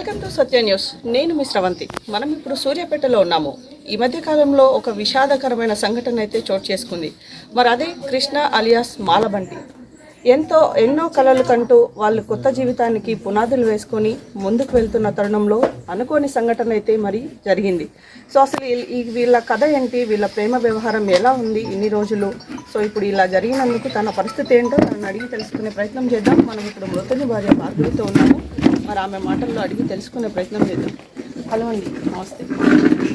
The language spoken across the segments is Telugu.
Welcome to Satya news. నేను మీ స్రవంతి. మనం ఇప్పుడు సూర్యాపేటలో ఉన్నాము. ఈ మధ్య కాలంలో ఒక విషాదకరమైన సంఘటన అయితే చోటు చేసుకుంది. మరి అదే కృష్ణ అలియాస్ మాలబంటి. ఎంతో ఎన్నో కళలు కంటూ వాళ్ళు కొత్త జీవితానికి పునాదులు వేసుకొని ముందుకు వెళ్తున్న తరుణంలో అనుకోని సంఘటన అయితే మరి జరిగింది. సో అసలు ఈ- వీళ్ళ కథ ఏంటి? వీళ్ళ ప్రేమ వ్యవహారం ఎలా ఉంది? ఇన్ని రోజులు. సో ఇప్పుడు ఇలా జరిగినందుకు తన పరిస్థితి ఏంటో తనని అడిగి తెలుసుకునే ప్రయత్నం చేద్దాం. మనం ఇప్పుడు మృతుని భార్య భార్గవితో ఉన్నాము. మరి ఆమె మాటల్లో అడిగి తెలుసుకునే ప్రయత్నం చేద్దాం. హలో అండి నమస్తే.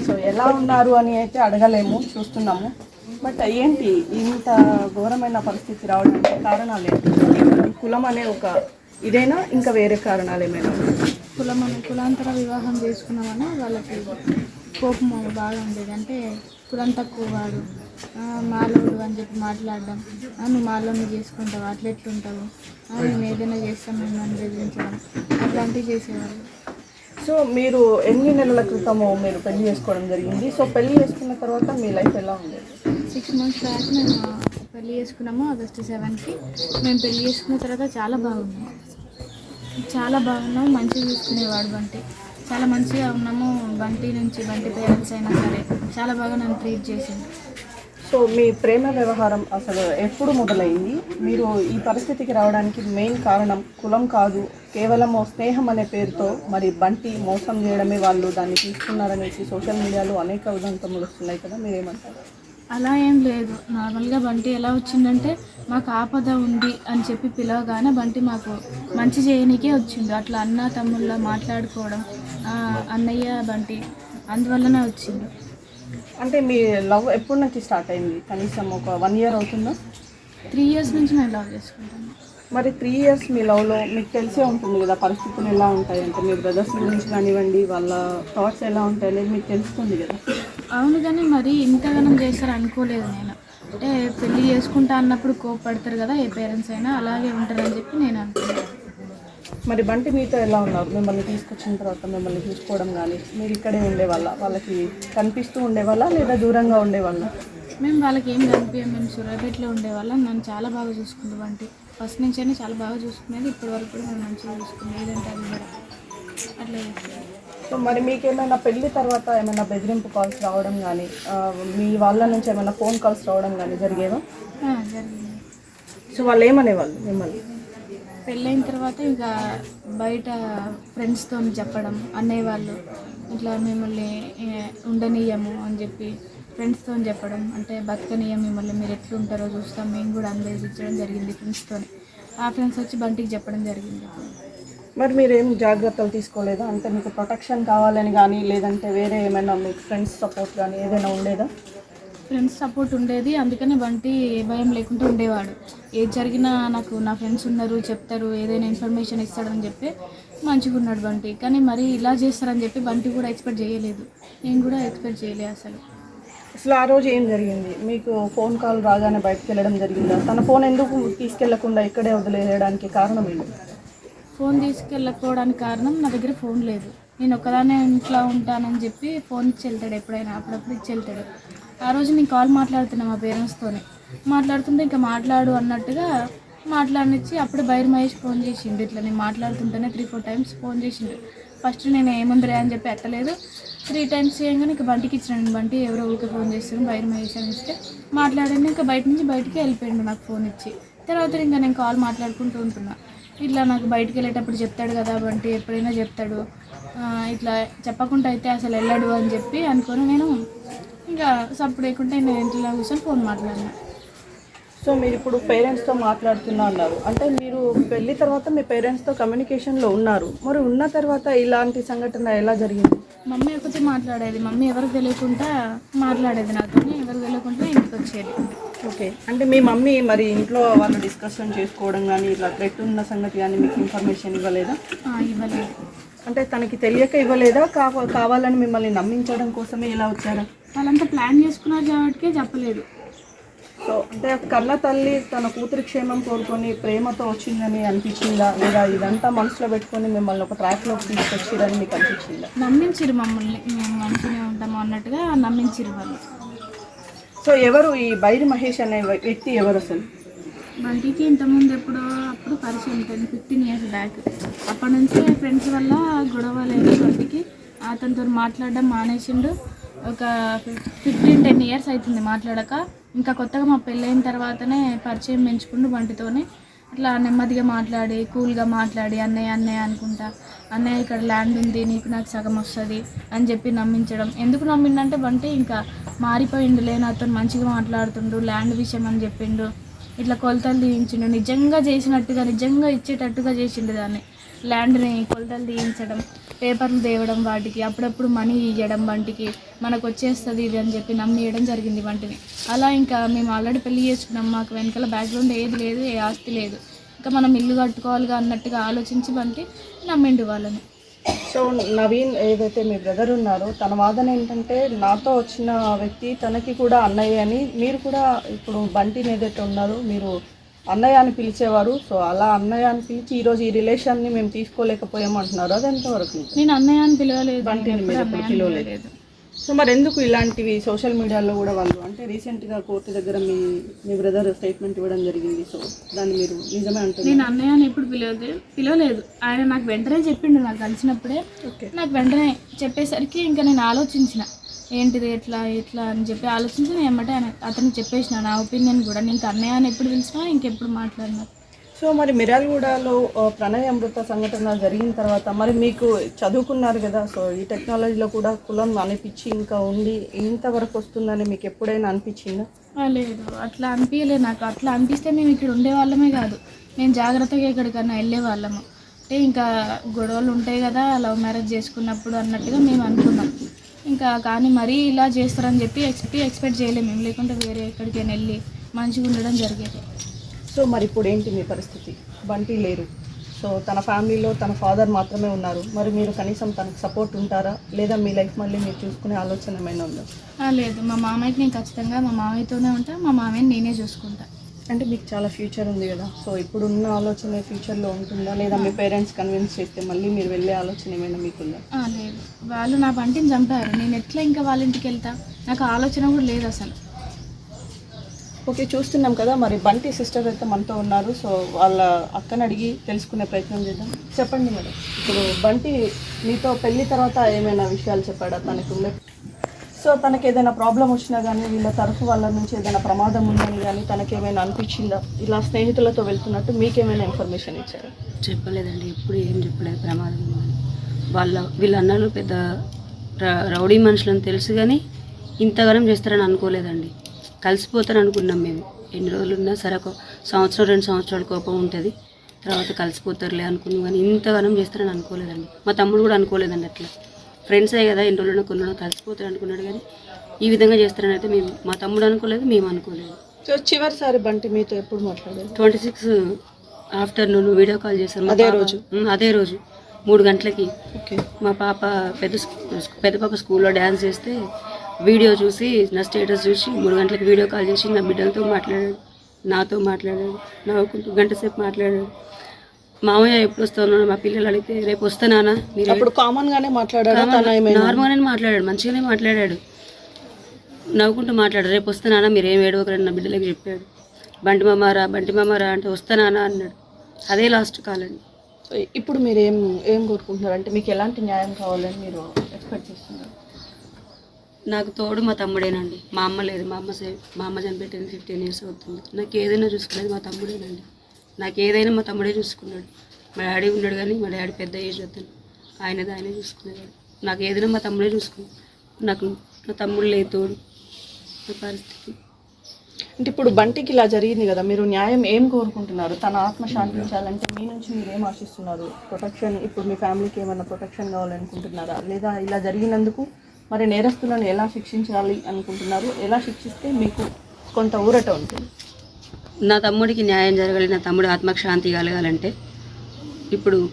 సో ఎలా ఉన్నారు అని అయితే అడగలేము. చూస్తున్నాము. బట్ ఏంటి ఇంత ఘోరమైన పరిస్థితి రావడానికి కారణాలు ఏంటి? కులం అనే ఒక ఇదేనా? ఇంకా వేరే కారణాలు ఏమైనా? కులం కులాంతర వివాహం చేసుకున్నామని వాళ్ళకి కోపం బాగా ఉండేది. అంటే కులం తక్కువ వాడు. మాలోడు అని చెప్పి మాట్లాడడం. నువ్వు మాలోని చేసుకుంటావు? అట్లా ఎట్లుంటావు? మేము ఏదైనా చేస్తాం మేము అని బెదిరించడం. అట్లాంటివి చేసేవాళ్ళు. సో మీరు ఎన్ని నెలల క్రితము మీరు పెళ్ళి చేసుకోవడం జరిగింది. సో పెళ్ళి చేసుకున్న తర్వాత మీ లైఫ్ ఎలా ఉండేది? సిక్స్ మంత్స్ బ్యాక్ మేము పెళ్ళి చేసుకున్నాము ఆగస్ట్ సెవెన్కి. మేము పెళ్ళి చేసుకున్న తర్వాత చాలా బాగున్నాం. చాలా బాగున్నాం మంచిగా చూసుకునేవాడు బంటి. చాలా మంచిగా ఉన్నాము బంటి నుంచి బంటి పేరెంట్స్ అయినా సరే. చాలా బాగా నన్ను ట్రీట్ చేసింది. సో మీ ప్రేమ వ్యవహారం అసలు ఎప్పుడు మొదలైంది? మీరు ఈ పరిస్థితికి రావడానికి మెయిన్ కారణం కులం కాదు కేవలం స్నేహం అనే పేరుతో మరి బంటి మోసం చేయడమే వాళ్ళు దాన్ని తీసుకున్నారనేసి సోషల్ మీడియాలో అనేక ఉదంతములు వస్తున్నాయి కదా మీరేమంటారు? అలా ఏం లేదు. నార్మల్గా బంటి ఎలా వచ్చిందంటే మాకు ఆపద ఉంది అని చెప్పి పిలవగానే బంటి మాకు మంచి చేయనికే వచ్చిండు. అట్లా అన్న తమ్ముళ్ళ మాట్లాడుకోవడం అన్నయ్య బంటి అందువల్లనే వచ్చిండు. అంటే మీ లవ్ ఎప్పటి నుంచి స్టార్ట్ అయింది? కనీసం ఒక వన్ ఇయర్ అవుతుందా? త్రీ ఇయర్స్ నుంచి మేము లవ్ చేసుకుంటాము మరి త్రీ ఇయర్స్ మీ లవ్లో మీకు తెలిసే ఉంటుంది కదా పరిస్థితులు ఎలా ఉంటాయి అంటే మీ బ్రదర్స్ గురించి కానివ్వండి వాళ్ళ థాట్స్ ఎలా ఉంటాయి అనేది మీకు తెలుస్తుంది కదా? అవును కానీ మరి ఇంతగానం చేస్తారు అనుకోలేదు నేను. అంటే పెళ్ళి చేసుకుంటా అన్నప్పుడు కోపడతారు కదా ఏ పేరెంట్స్ అయినా అలాగే ఉంటారని చెప్పి నేను అనుకున్నాను. మరి బంటి మీతో ఎలా ఉన్నారు? మిమ్మల్ని తీసుకొచ్చిన తర్వాత మిమ్మల్ని చూసుకోవడం కానీ మీరు ఇక్కడే ఉండేవాళ్ళ? వాళ్ళకి కనిపిస్తూ ఉండేవాళ్ళ లేదా దూరంగా ఉండేవాళ్ళ? మేము వాళ్ళకి ఏం కనిపించాం మేము సూర్యాపేటలో ఉండేవాళ్ళం నన్ను చాలా బాగా చూసుకుంది వంటి ఫస్ట్ నుంచైనా చాలా బాగా చూసుకునేది ఇప్పటి వరకు కూడా నన్ను మంచిగా చూసుకునేది ఏదంటే అది కూడా. అట్లా. సో మరి మీకు ఏమైనా పెళ్ళి తర్వాత ఏమైనా బెదిరింపు కాల్స్ రావడం కానీ మీ వాళ్ళ నుంచి ఏమైనా ఫోన్ కాల్స్ రావడం కానీ జరిగేవా? జరిగింది. సో వాళ్ళు ఏమనేవాళ్ళు మిమ్మల్ని? పెళ్ళైన తర్వాత ఇంకా బయట ఫ్రెండ్స్తో చెప్పడం అన్నయ్య వాళ్ళు ఇట్లా మిమ్మల్ని ఉండనీయము అని చెప్పి ఫ్రెండ్స్తో చెప్పడం అంటే బతకనీయం మిమ్మల్ని మీరు ఎట్లుంటారో చూస్తాం. మేము కూడా అనుభవించడం జరిగింది ఫ్రెండ్స్తో ఆ ఫ్రెండ్స్ వచ్చి బంటికి చెప్పడం జరిగింది. మరి మీరు జాగ్రత్తలు తీసుకోలేదా? అంటే మీకు ప్రొటెక్షన్ కావాలని కానీ లేదంటే వేరే ఏమైనా మీకు ఫ్రెండ్స్ సపోర్ట్ కానీ ఏదైనా ఉండేదా? ఫ్రెండ్స్ సపోర్ట్ ఉండేది. అందుకనే బంటి ఏ భయం లేకుండా ఉండేవాడు. ఏది జరిగినా నాకు నా ఫ్రెండ్స్ ఉన్నారు చెప్తారు ఏదైనా ఇన్ఫర్మేషన్ ఇస్తాడని చెప్పి మంచిగా ఉన్నాడు బంటి. కానీ మరి ఇలా చేస్తారని చెప్పి బంటి కూడా ఎక్స్పెక్ట్ చేయలేదు. నేను కూడా ఎక్స్పెక్ట్ చేయలేదు అసలు. అసలు ఆ రోజు ఏం జరిగింది? మీకు ఫోన్ కాల్ రాగానే బయటకు వెళ్ళడం జరిగిందా? తన ఫోన్ ఎందుకు తీసుకెళ్ళకుండా ఇక్కడే వదిలేయడానికి కారణం ఏంటి? ఫోన్ తీసుకెళ్ళకపోవడానికి కారణం నా దగ్గర ఫోన్ లేదు. నేను ఒకదానే ఇంట్లో ఉంటానని చెప్పి ఫోన్ ఇచ్చి వెళ్తాడు ఎప్పుడైనా అప్పుడప్పుడు ఇచ్చి వెళ్తాడు. ఆ రోజు నేను కాల్ మాట్లాడుతున్నా మా పేరెంట్స్తోనే. మాట్లాడుతుంటే ఇంకా మాట్లాడు అన్నట్టుగా మాట్లాడినిచ్చి అప్పుడు బైర్ మహేష్ ఫోన్ చేసిండు. ఇట్లా నేను మాట్లాడుతుంటేనే త్రీ ఫోర్ టైమ్స్ ఫోన్ చేసిండు. ఫస్ట్ నేను ఏముందిరే అని చెప్పి ఎత్తలేదు. త్రీ టైమ్స్ చేయగానే ఇంకా బంటికి ఇచ్చినాను బంటి ఎవరో ఊరికే ఫోన్ చేస్తాను బయట మహేశాన్ని ఇస్తే మాట్లాడండి. ఇంకా బయట నుంచి బయటికి వెళ్ళిపోయాడు నాకు ఫోన్ ఇచ్చి. తర్వాత ఇంకా నేను కాల్ మాట్లాడుకుంటూ ఉంటున్నా. ఇట్లా నాకు బయటికి వెళ్ళేటప్పుడు చెప్తాడు కదా బంటి ఎప్పుడైనా చెప్తాడు. ఇట్లా చెప్పకుండా అయితే అసలు వెళ్ళాడు అని చెప్పి అనుకొని నేను ఇంకా సప్పుడు లేకుంటే నేను ఇంట్లో కూర్చొని ఫోన్ మాట్లాడినా. సో మీరు ఇప్పుడు పేరెంట్స్తో మాట్లాడుతున్నా అన్నారు. అంటే మీరు పెళ్ళి తర్వాత మీ పేరెంట్స్తో కమ్యూనికేషన్లో ఉన్నారు. మరి ఉన్న తర్వాత ఇలాంటి సంఘటన ఎలా జరిగింది? మమ్మీ ఒకటి మాట్లాడేది మమ్మీ ఎవరికి తెలియకుండా మాట్లాడేది నాతో ఎవరికి తెలియకుండా ఇంటికి వచ్చేది. ఓకే. అంటే మీ మమ్మీ మరి ఇంట్లో వాళ్ళు డిస్కషన్ చేసుకోవడం కానీ ఇట్లా థ్రెట్ ఉన్న సంగతి కానీ మీకు ఇన్ఫర్మేషన్ ఇవ్వలేదా? ఇవ్వలేదు. అంటే తనకి తెలియక ఇవ్వలేదా? కావ కావాలని మిమ్మల్ని నమ్మించడం కోసమే ఇలా వచ్చారా? వాళ్ళంతా ప్లాన్ చేసుకున్నారు కాబట్టి చెప్పలేదు. సో అంటే కన్న తల్లి తన కూతురి క్షేమం కోరుకొని ప్రేమతో వచ్చిందని అనిపించిందా? లేదా ఇదంతా మనసులో పెట్టుకొని మిమ్మల్ని ఒక ట్రాక్లోకి తీసుకొచ్చిరని మీకు అనిపించిందా? నమ్మించిరు మమ్మల్ని. మేము మంచిగా ఉంటాము అన్నట్టుగా నమ్మించిరు వాళ్ళు. సో ఎవరు ఈ బైరి మహేష్ అనే వ్యక్తి ఎవరు అసలు? బంటికి ఇంతకుముందు ఎప్పుడో ఉన్నప్పుడు పరిచయం టెన్ ఫిఫ్టీన్ ఇయర్స్ బ్యాక్. అప్పటి నుంచి ఫ్రెండ్స్ వల్ల గొడవ లేదు వాటికి అతనితో మాట్లాడడం మానేసిండు. ఒక ఫిఫ్టీన్ టెన్ ఇయర్స్ అవుతుంది మాట్లాడక. ఇంకా కొత్తగా మా పెళ్ళైన తర్వాతనే పరిచయం పెంచుకుంటూ బంటితోనే అట్లా నెమ్మదిగా మాట్లాడి కూల్గా మాట్లాడి అన్నయ్య అన్నయ్య అనుకుంటా అన్నయ్య ఇక్కడ ల్యాండ్ ఉంది నీకు నాకు సగం వస్తుంది అని చెప్పి నమ్మించడం. ఎందుకు నమ్మిండంటే బంటి ఇంకా మారిపోయిండులే నాతో మంచిగా మాట్లాడుతుండు ల్యాండ్ విషయం అని చెప్పిండు. ఇట్లా కొలతలు తీయించిండు. నిజంగా చేసినట్టుగా నిజంగా ఇచ్చేటట్టుగా చేసిండు దాన్ని. ల్యాండ్ని కొలతలు తీయించడం పేపర్లు తేవడం వాటికి అప్పుడప్పుడు మనీ ఇవ్వడం వంటికి మనకు వచ్చేస్తుంది ఇది అని చెప్పి నమ్మియడం జరిగింది వంటిని అలా ఇంకా మేము ఆల్రెడీ పెళ్ళి చేసుకున్నాం. మాకు వెనకాల బ్యాక్గ్రౌండ్ ఏది లేదు ఏ ఆస్తి లేదు. ఇంకా మనం ఇల్లు కట్టుకోవాలిగా అన్నట్టుగా ఆలోచించి వంటి నమ్మిండు వాళ్ళని. సో నవీన్ ఏదైతే మీ బ్రదర్ ఉన్నారో తన వాదన ఏంటంటే నాతో వచ్చిన వ్యక్తి తనకి కూడా అన్నయ్య అని. మీరు కూడా ఇప్పుడు బంటిని ఏదైతే ఉన్నారో. మీరు అన్నయ్య అని పిలిచేవారు. సో అలా అన్నయ్య అని పిలిచి ఈరోజు ఈ రిలేషన్ని మేము తీసుకోలేకపోయాము అంటున్నారు. అది ఎంతవరకు? నేను అన్నయ్య అని పిలవలేదు. బంటిని మీరు ఎప్పుడు అని పిలవలేదు. సో మరి ఎందుకు ఇలాంటివి సోషల్ మీడియాలో కూడా వాళ్ళు అంటే రీసెంట్గా కోర్టు దగ్గర మీ మీ బ్రదర్ స్టేట్మెంట్ ఇవ్వడం జరిగింది. సో దాన్ని మీరు నిజమే అంటున్నారు. నేను అన్నయ్య అని ఎప్పుడు పిలవలేదు. పిలవలేదు. ఆయన నాకు వెంటనే చెప్పిండు. నాకు కలిసినప్పుడే ఓకే. నాకు వెంటనే చెప్పేసరికి ఇంకా నేను ఆలోచించిన. ఏంటిది ఎట్లా ఎట్లా అని చెప్పి ఆలోచించి నేను ఆయన అతనికి చెప్పేసిన నా ఒపీనియన్ కూడా. నీకు అన్నయ్య అని ఎప్పుడు పిలిచినా ఇంకెప్పుడు మాట్లాడినా. సో మరి మిర్యాలగూడలో ఆ, ప్రణయ అమృత సంఘటన జరిగిన తర్వాత మరి మీకు చదువుకున్నారు కదా సో ఈ టెక్నాలజీలో కూడా కులం అనిపించి ఇంకా ఉండి ఇంతవరకు వస్తుందని మీకు ఎప్పుడైనా అనిపించిందా? లేదు. అట్లా అనిపించలేదు నాకు. అట్లా అనిపిస్తే మేము ఇక్కడ ఉండే వాళ్ళమే కాదు. మేము జాగ్రత్తగా ఎక్కడికన్నా వెళ్ళే వాళ్ళము. అంటే ఇంకా గొడవలు ఉంటాయి కదా లవ్ మ్యారేజ్ చేసుకున్నప్పుడు అన్నట్టుగా మేము అనుకున్నాం. ఇంకా కానీ మరీ ఇలా చేస్తారని చెప్పి ఎక్స్పెక్ట్ ఎక్స్పెక్ట్ చేయలేము. మేము లేకుంటే వేరే ఎక్కడికైనా వెళ్ళి మంచిగా ఉండడం జరిగేది. సో మరి ఇప్పుడు ఏంటి మీ పరిస్థితి? బంటి లేరు. సో తన ఫ్యామిలీలో తన ఫాదర్ మాత్రమే ఉన్నారు. మరి మీరు కనీసం తనకు సపోర్ట్ ఉంటారా? లేదా మీ లైఫ్ మళ్ళీ మీరు చూసుకునే ఆలోచన ఏమైనా ఉందా? లేదు. మా మామయ్యకి నేను ఖచ్చితంగా మా మామయ్యతోనే ఉంటా మా మామయ్యని నేనే చూసుకుంటా. అంటే మీకు చాలా ఫ్యూచర్ ఉంది కదా. సో ఇప్పుడున్న ఆలోచన ఫ్యూచర్లో ఉంటుందా? లేదా మీ పేరెంట్స్ కన్విన్స్ చేస్తే మళ్ళీ మీరు వెళ్ళే ఆలోచన ఏమైనా మీకుందా? లేదు. వాళ్ళు నా బంటిని చంపారు. నేను ఎట్లా ఇంకా వాళ్ళ ఇంటికి వెళ్తా? నాకు ఆలోచన కూడా లేదు అసలు. ఓకే చూస్తున్నాం కదా. మరి బంటి సిస్టర్ అయితే మనతో ఉన్నారు. సో వాళ్ళ అక్కని అడిగి తెలుసుకునే ప్రయత్నం చేద్దాం. చెప్పండి మేడం. ఇప్పుడు బంటి మీతో పెళ్ళి తర్వాత ఏమైనా విషయాలు చెప్పాడా? తనకు సో తనకి ఏదైనా ప్రాబ్లం వచ్చినా కానీ వీళ్ళ తరఫు వాళ్ళ నుంచి ఏదైనా ప్రమాదం ఉందని కానీ తనకి ఏమైనా అనిపించిందా? ఇలా స్నేహితులతో వెళ్తున్నట్టు మీకేమైనా ఇన్ఫర్మేషన్ ఇచ్చారు? చెప్పలేదండి. ఎప్పుడు ఏం చెప్పలేదు ప్రమాదం ఉందని. వాళ్ళ వీళ్ళ అన్నలు పెద్ద ర- రౌడీ మనుషులని తెలుసు కానీ ఇంతగానం చేస్తారని అనుకోలేదండి. కలిసిపోతారు అనుకున్నాం మేము. ఎన్ని రోజులు ఉన్నా సరే ఒక సంవత్సరం రెండు సంవత్సరాల కోపం ఉంటుంది. తర్వాత కలిసిపోతారులే అనుకున్నాం కానీ ఇంతగానం చేస్తారని అనుకోలేదండి. మా తమ్ముడు కూడా అనుకోలేదండి అట్లా. ఫ్రెండ్సే కదా ఎన్ని రోజులు కొన్ని రోజులు కలిసిపోతారు అనుకున్నాడు కానీ ఈ విధంగా చేస్తారని అయితే మేము మా తమ్ముడు అనుకోలేదు మేము అనుకోలేదు. సో చివరిసారి బంటి మీతో ఎప్పుడు మాట్లాడారు? Twenty six afternoon video call చేశారు మా అదే రోజు? అదే రోజు. మూడు గంటలకి. ఓకే. మా పాప పెద్ద పెద్ద పాప స్కూల్లో డ్యాన్స్ చేస్తే వీడియో చూసి నా స్టేటస్ చూసి మూడు గంటలకి వీడియో కాల్ చేసి నా బిడ్డలతో మాట్లాడాడు నాతో మాట్లాడాడు నవ్వుకుంటూ గంట సేపు మాట్లాడాడు. మామయ్య ఎప్పుడు వస్తాను మా పిల్లలు అడిగితే రేపు వస్తానా మీరు అప్పుడు కామన్ గానే మాట్లాడారా తన ఏమైనా? నార్మల్గానే మాట్లాడాడు మంచిగానే మాట్లాడాడు. నవ్వుకుంటూ మాట్లాడాడు రేపు వస్తానా మీరు ఏం ఏడవకరండి నా బిడ్డలకి చెప్పాడు. బంటి మామారా బంటి మామారా అంటే వస్తానా అన్నాడు. అదే లాస్ట్ కాల్ అండి. సో ఇప్పుడు మీరు ఏం ఏం కోరుకుంటున్నారు? అంటే మీకు ఎలాంటి న్యాయం కావాలని మీరు ఎక్స్పెక్ట్ చేస్తున్నారు? నాకు తోడు మా తమ్ముడేనండి. మా అమ్మ లేదు మా అమ్మ మా అమ్మ చనిపెట్టింది ఫిఫ్టీన్ ఇయర్స్ అవుతుంది. నాకు ఏదైనా చూసుకునేది మా తమ్ముడేనండి. నాకు ఏదైనా మా తమ్ముడే చూసుకున్నాడు. మా డాడీ ఉన్నాడు కానీ మా డాడీ పెద్ద ఏజ్ అతను. ఆయనది ఆయనే చూసుకునేవాడు. నాకు ఏదైనా మా తమ్ముడే చూసుకున్నాడు. నాకు నా తమ్ముడు లేదు తోడు. నా పరిస్థితి. అంటే ఇప్పుడు బంటికి ఇలా జరిగింది కదా మీరు న్యాయం ఏం కోరుకుంటున్నారు? తన ఆత్మ శాంతించాలంటే మీ నుంచి మీరు ఏం ఆశిస్తున్నారు? ప్రొటెక్షన్ ఇప్పుడు మీ ఫ్యామిలీకి ఏమైనా ప్రొటెక్షన్ కావాలనుకుంటున్నారా? లేదా ఇలా జరిగినందుకు మరి నేరస్తులను ఎలా శిక్షించాలి అనుకుంటున్నారు? ఎలా శిక్షిస్తే మీకు కొంత ఊరట ఉంటుంది? నా తమ్ముడికి న్యాయం జరగాలి నా తమ్ముడు ఆత్మశాంతి కలగాలంటే ఇప్పుడు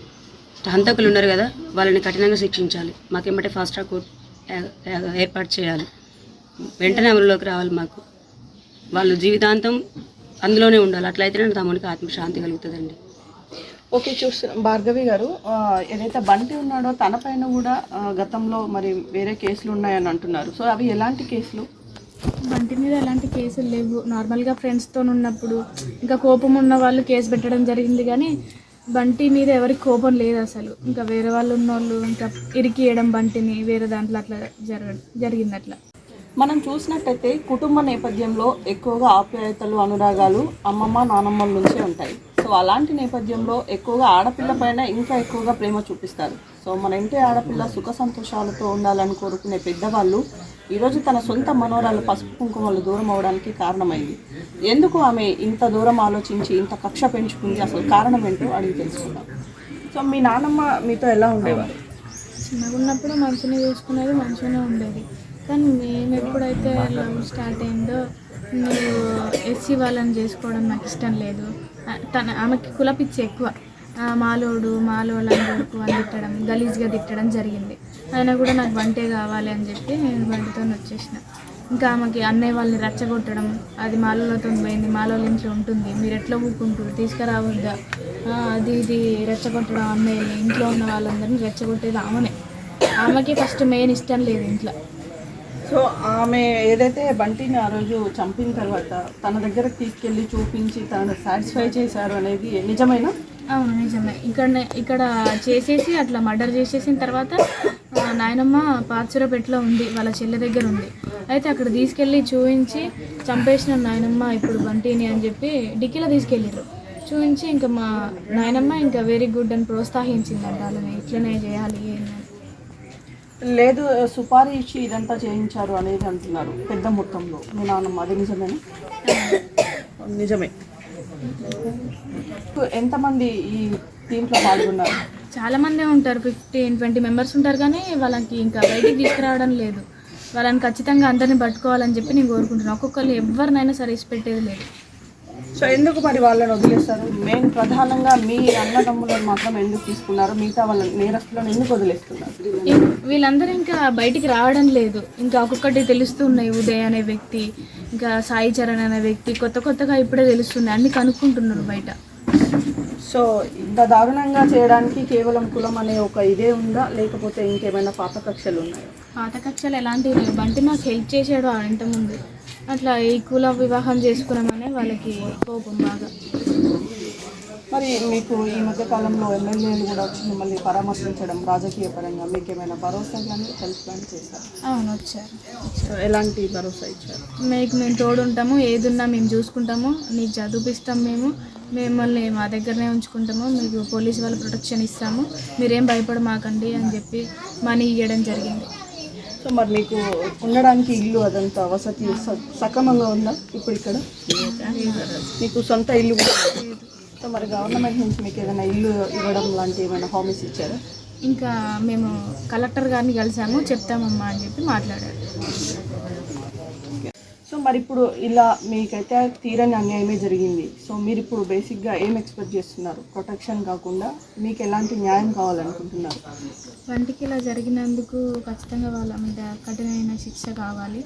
హంతకులు ఉన్నారు కదా వాళ్ళని కఠినంగా శిక్షించాలి. మాకేమంటే ఫాస్ట్ ట్రాక్ కోర్ట్ ఏర్పాటు చేయాలి. వెంటనే అమలులోకి రావాలి మాకు. వాళ్ళు జీవితాంతం అందులోనే ఉండాలి. అట్లయితేనే నా తమ్ముడికి ఆత్మశాంతి కలుగుతుందండి. ఓకే చూసి భార్గవి గారు ఏదైతే బంటి ఉన్నాడో తనపైన కూడా గతంలో మరి వేరే కేసులు ఉన్నాయని అంటున్నారు. సో అవి ఎలాంటి కేసులు? బంటి మీద ఎలాంటి కేసులు లేవు. నార్మల్గా ఫ్రెండ్స్తో ఉన్నప్పుడు ఇంకా కోపం ఉన్న వాళ్ళు కేసు పెట్టడం జరిగింది కానీ బంటి మీద ఎవరికి కోపం లేదు అసలు. ఇంకా వేరే వాళ్ళు ఉన్నోళ్ళు ఇంకా ఇరికియడం బంటిని వేరే దాంట్లో అట్లా జరగ జరిగింది అట్లా మనం చూసినట్టయితే కుటుంబ నేపథ్యంలో ఎక్కువగా ఆప్యాయతలు అనురాగాలు అమ్మమ్మ నానమ్మల నుంచే ఉంటాయి. సో అలాంటి నేపథ్యంలో ఎక్కువగా ఆడపిల్ల పైన ఇంకా ఎక్కువగా ప్రేమ చూపిస్తారు. సో మన ఇంటి ఆడపిల్ల సుఖ సంతోషాలతో ఉండాలని కోరుకునే పెద్దవాళ్ళు ఈరోజు తన సొంత మనోరాలు పసుపు కుంకుమలు దూరం అవడానికి కారణమైంది. ఎందుకు ఆమె ఇంత దూరం ఆలోచించి ఇంత కక్ష పెంచుకుంది? అసలు కారణం ఏంటో అడిగి తెలుసుకుందాం. సో మీ నానమ్మ మీతో ఎలా ఉండేవారు? చిన్నగా ఉన్నప్పుడు మంచిగా చూసుకునేది మంచిగానే ఉండేది. కానీ మేము ఎప్పుడైతే లవ్ స్టార్ట్ అయిందో నువ్వు ఎస్సీ వాళ్ళని చేసుకోవడం నాకు ఇష్టం లేదు. తన ఆమెకి కులపిచ్చి ఎక్కువ. మాలోడు మాలోళ్ళని కొడుకు అని తిట్టడం గలీజ్గా తిట్టడం జరిగింది. అయినా కూడా నాకు బంటే కావాలి అని చెప్పి నేను బంటితో వచ్చేసిన. ఇంకా ఆమెకి అన్నయ్య వాళ్ళని రెచ్చగొట్టడం అది మాలోళ్ళతో పోయింది మాలోళ్ళ ఇంట్లో ఉంటుంది మీరు ఎట్లా ఊరుకుంటారు తీసుకురావద్దా? అది ఇది రెచ్చగొట్టడం అన్నయ్యని ఇంట్లో ఉన్న వాళ్ళందరినీ రెచ్చగొట్టేది ఆమెనే. ఆమెకి ఫస్ట్ మెయిన్ ఇష్టం లేదు ఇంట్లో. సో ఆమె ఏదైతే బంటిని ఆ రోజు చంపిన తర్వాత తన దగ్గరకు తీసుకెళ్ళి చూపించి తనను సాటిస్ఫై చేశారు అనేది నిజమేనా? అవును నిజమే. ఇక్కడ ఇక్కడ చేసేసి అట్లా మర్డర్ చేసేసిన తర్వాత నాయనమ్మ పాచురపేటలో ఉంది వాళ్ళ చెల్లె దగ్గర ఉంది. అయితే అక్కడ తీసుకెళ్ళి చూపించి చంపేసిన నాయనమ్మ ఇప్పుడు బంటిని అని చెప్పి డిక్కీలో తీసుకెళ్ళారు చూపించి ఇంకా మా నాయనమ్మ ఇంకా వెరీ గుడ్ అని ప్రోత్సహించిందంట వాళ్ళని ఇట్లనే చేయాలి. లేదు సుపారీ ఇచ్చి ఇదంతా చేయించారు అనేది అంటున్నారు పెద్ద మొత్తంలో. మీ నాన్నమ్మ అది నిజమేనా? నిజమే. ఎంతమంది ఈ దీంట్లో పాల్గొన్నారు. చాలా మందే ఉంటారు ఫిఫ్టీన్ ట్వంటీ మెంబర్స్ ఉంటారు కానీ వాళ్ళకి ఇంకా బయటికి తీసుకురావడం లేదు. వాళ్ళని ఖచ్చితంగా అందరిని పట్టుకోవాలని చెప్పి నేను కోరుకుంటున్నాను. ఒక్కొక్కరు ఎవరినైనా సరే ఇసి పెట్టేది లేదు. సో ఎందుకు మరి వాళ్ళని వదిలేస్తారు? మెయిన్ ప్రధానంగా మీ అన్నదమ్ములను మాత్రం ఎందుకు తీసుకున్నారు? మిగతా వాళ్ళ నేరస్తులను ఎందుకు వదిలేస్తున్నారు? వీళ్ళందరూ ఇంకా బయటికి రావడం లేదు. ఇంకా ఒక్కొక్కటి తెలుస్తున్నాయి ఉదయ్ అనే వ్యక్తి ఇంకా సాయి చరణ్ అనే వ్యక్తి కొత్త కొత్తగా ఇప్పుడే తెలుస్తున్నాయి. అన్ని కనుక్కుంటున్నారు బయట. సో ఇంత దారుణంగా చేయడానికి కేవలం కులం అనే ఒక ఇదే ఉందా? లేకపోతే ఇంకేమైనా పాత కక్షలు ఉన్నాయా? పాత కక్షలు ఎలాంటివి లేవు. బంటి నాకు హెల్ప్ చేసాడు ఆ ఇంత ముందు. అట్లా ఈ కుల వివాహం చేసుకున్నామనే వాళ్ళకి కోపం బాగా. మరి మీకు ఈ మధ్య కాలంలో ఎమ్మెల్యేలు కూడా వచ్చి మిమ్మల్ని పరామర్శించడం రాజకీయ పరంగా మీకు ఏమైనా భరోసా కానీ హెల్ప్ కానీ చేశారు? అవును వచ్చారు. సో ఎలాంటి భరోసా ఇచ్చారు? మీకు మేము తోడుంటాము ఏదున్నా మేము చూసుకుంటాము నీకు చదివిపిస్తాం మేము. మిమ్మల్ని మా దగ్గరనే ఉంచుకుంటాము మీకు పోలీస్ వాళ్ళ ప్రొటెక్షన్ ఇస్తాము. మీరేం భయపడమాకండి అని చెప్పి మనీ ఇవ్వడం జరిగింది. సో మరి మీకు ఉండడానికి ఇల్లు అదంతా వసతి సక్రమంగా ఉందా? ఇప్పుడు ఇక్కడ? మీకు సొంత ఇల్లు. సో మరి గవర్నమెంట్ నుంచి మీకు ఏదైనా ఇల్లు ఇవ్వడం లాంటి ఏమైనా హామీస్ ఇచ్చారా? ఇంకా మేము కలెక్టర్ గారిని కలిసాము చెప్తామమ్మా అని చెప్పి మాట్లాడారు. సో మరి ఇప్పుడు ఇలా మీకైతే తీరని అన్యాయమే జరిగింది. సో మీరు ఇప్పుడు బేసిక్గా ఏం ఎక్స్పెక్ట్ చేస్తున్నారు? ప్రొటెక్షన్ కాకుండా మీకు ఎలాంటి న్యాయం కావాలనుకుంటున్నారు? వంటికి ఇలా జరిగినందుకు ఖచ్చితంగా వాళ్ళ మీద కఠినమైన శిక్ష కావాలి.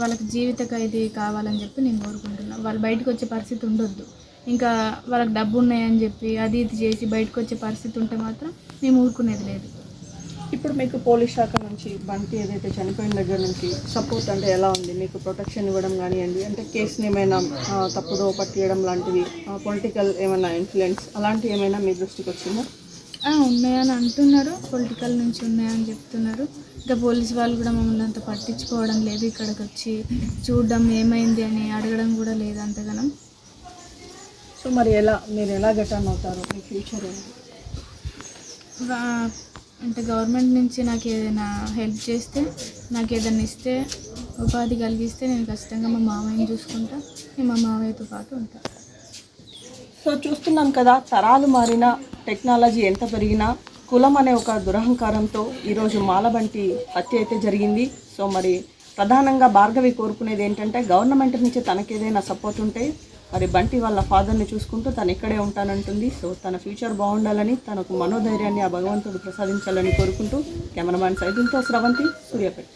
వాళ్ళకి జీవిత ఖైదీ కావాలని చెప్పి నేను కోరుకుంటున్నాను వాళ్ళు బయటకు వచ్చే పరిస్థితి ఉండొద్దు. ఇంకా వాళ్ళకి డబ్బు ఉన్నాయని చెప్పి అది ఇది చేసి బయటకు వచ్చే పరిస్థితి ఉంటే మాత్రం మేము ఊరుకునేది లేదు. ఇప్పుడు మీకు పోలీస్ శాఖ నుంచి బంటి ఏదైతే చనిపోయిన దగ్గర నుంచి సపోర్ట్ అంటే ఎలా ఉంది? మీకు ప్రొటెక్షన్ ఇవ్వడం కానివ్వండి అంటే కేసుని ఏమైనా తప్పుదో పట్టియడం లాంటివి పొలిటికల్ ఏమైనా ఇన్ఫ్లుయెన్స్ అలాంటివి ఏమైనా మీ దృష్టికి వచ్చిందా? ఉన్నాయని అంటున్నారు. పొలిటికల్ నుంచి ఉన్నాయని చెప్తున్నారు. ఇంకా పోలీస్ వాళ్ళు కూడా మమ్మల్ని అంత పట్టించుకోవడం లేదు. ఇక్కడికి వచ్చి చూడడం ఏమైంది అని అడగడం కూడా లేదు అంతగానం. సో మరి ఎలా మీరు ఎలా గెటర్న్ అవుతారు? మీ ఫ్యూచర్ ఏంటి అంటే గవర్నమెంట్ నుంచి నాకు ఏదైనా హెల్ప్ చేస్తే నాకు ఏదైనా ఇస్తే ఉపాధి కలిగిస్తే నేను ఖచ్చితంగా మా మామయ్యని చూసుకుంటా నేను మా మామయ్యతో పాటు ఉంటా. సో చూస్తున్నాం కదా తరాలు మారిన టెక్నాలజీ ఎంత పెరిగినా కులం అనే ఒక దురహంకారంతో ఈరోజు మాలబంటి హత్య అయితే జరిగింది. సో మరి ప్రధానంగా భార్గవి కోరుకునేది ఏంటంటే గవర్నమెంట్ నుంచి తనకేదైనా సపోర్ట్ ఉంటే మరి బంటి వాళ్ళ ఫాదర్ని చూసుకుంటూ తను ఇక్కడే ఉంటానంటుంది. సో తన ఫ్యూచర్ బాగుండాలని తనకు మనోధైర్యాన్ని ఆ భగవంతుడు ప్రసాదించాలని కోరుకుంటూ కెమెరామ్యాన్ సైదులతో స్రవంతి సూర్యాపేట.